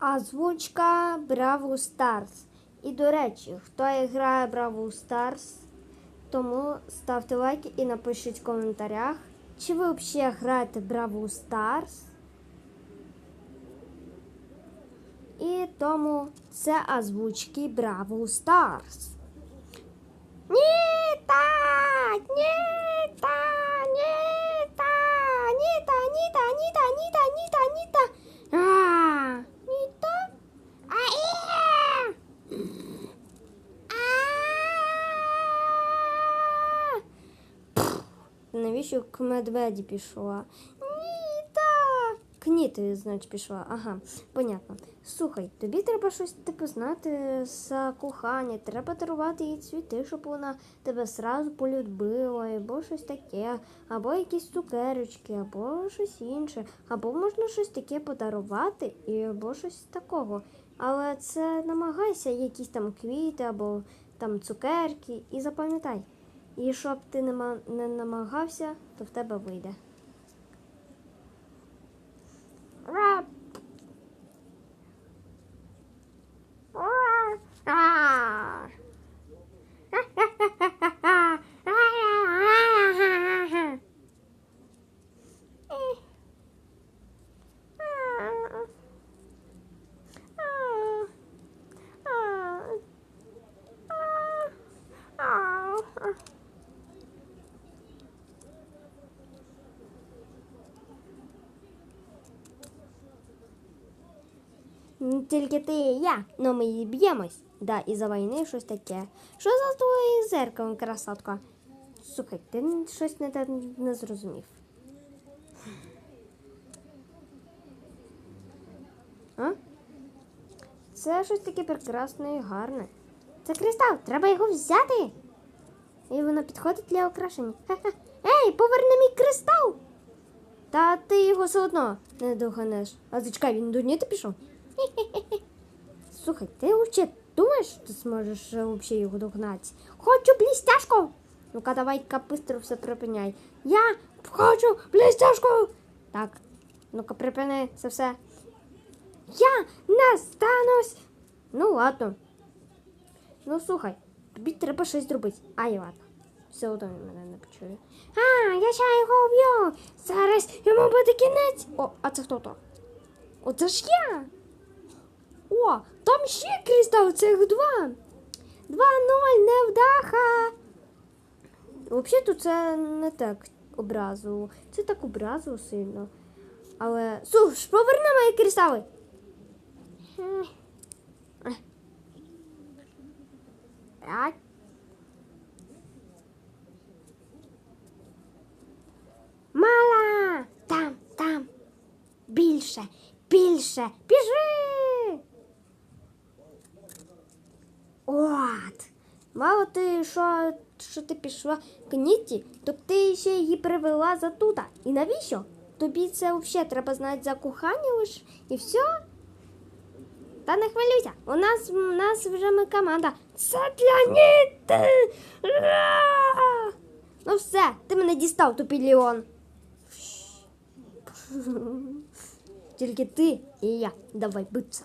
Озвучка Бравл Старс. І до речі, хто грає Бравл Старс, тому ставте лайки і напишіть в коментарях, чи ви взагалі граєте Бравл Старс. І тому це озвучки Бравл Старс. Ніта! Ніта! Навіщо к медведі пішла? Ніта! К Ніти, значить, пішла. Ага, понятно. Слухай, тобі треба щось типу знати за кохання. Треба дарувати їй цвіти, щоб вона тебе сразу полюбила, або щось таке, або якісь цукерочки, або щось інше, або можна щось таке подарувати, і або щось такого. Але це намагайся якісь там квіти або там цукерки, і запам'ятай. І щоб ти не, намагався, то в тебе вийде. Рап. Тільки ти і я, ну ми і б'ємось. Да, і за війни щось таке. Що за твоє зеркало, красотка? Слухай, ти щось не, не зрозумів. А? Це щось таке прекрасне і гарне. Це кристал, треба його взяти. І воно підходить для окрашення. Ха-ха. Ей, поверни мій кристал! Та ти його все одно не доганеш. А зачекай, він до Ніти пішов? Слухай, ти взагалі думаєш, що ти зможеш е, взагалі його догнати? Хочу блістяшку! Ну-ка, давай-ка быстро все припиняй. Я хочу блістяшку! Так, ну-ка припини це все. Я не станусь! Ну ладно. Ну слухай, тобі треба щось зробити. Ай, ладно. Все одно він мене не почує. А, я ще його вб'ю! Зараз йому буде кінець. О, а це хто то? Оце ж я! О, там ще кристал, цих два. 2-0, невдаха. Взагалі-то це не так образу. Це так образу сильно. Але. Слухай, поверни мої кристали. Так. Мала! Там, там. Більше, більше. Біжи. Мало ти, що, що ти пішла к Ніті, то ти ще її привела за тута. І навіщо? Тобі це взагалі треба знати за кохання лиш і все. Та не хвилюйся, у нас, у нас вже ми команда. Це для Ніти! Ну все, ти мене дістав, тупіліон. Тільки ти і я. Давай битися.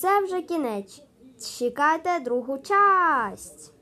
Це вже кінець. Чекайте другу часть.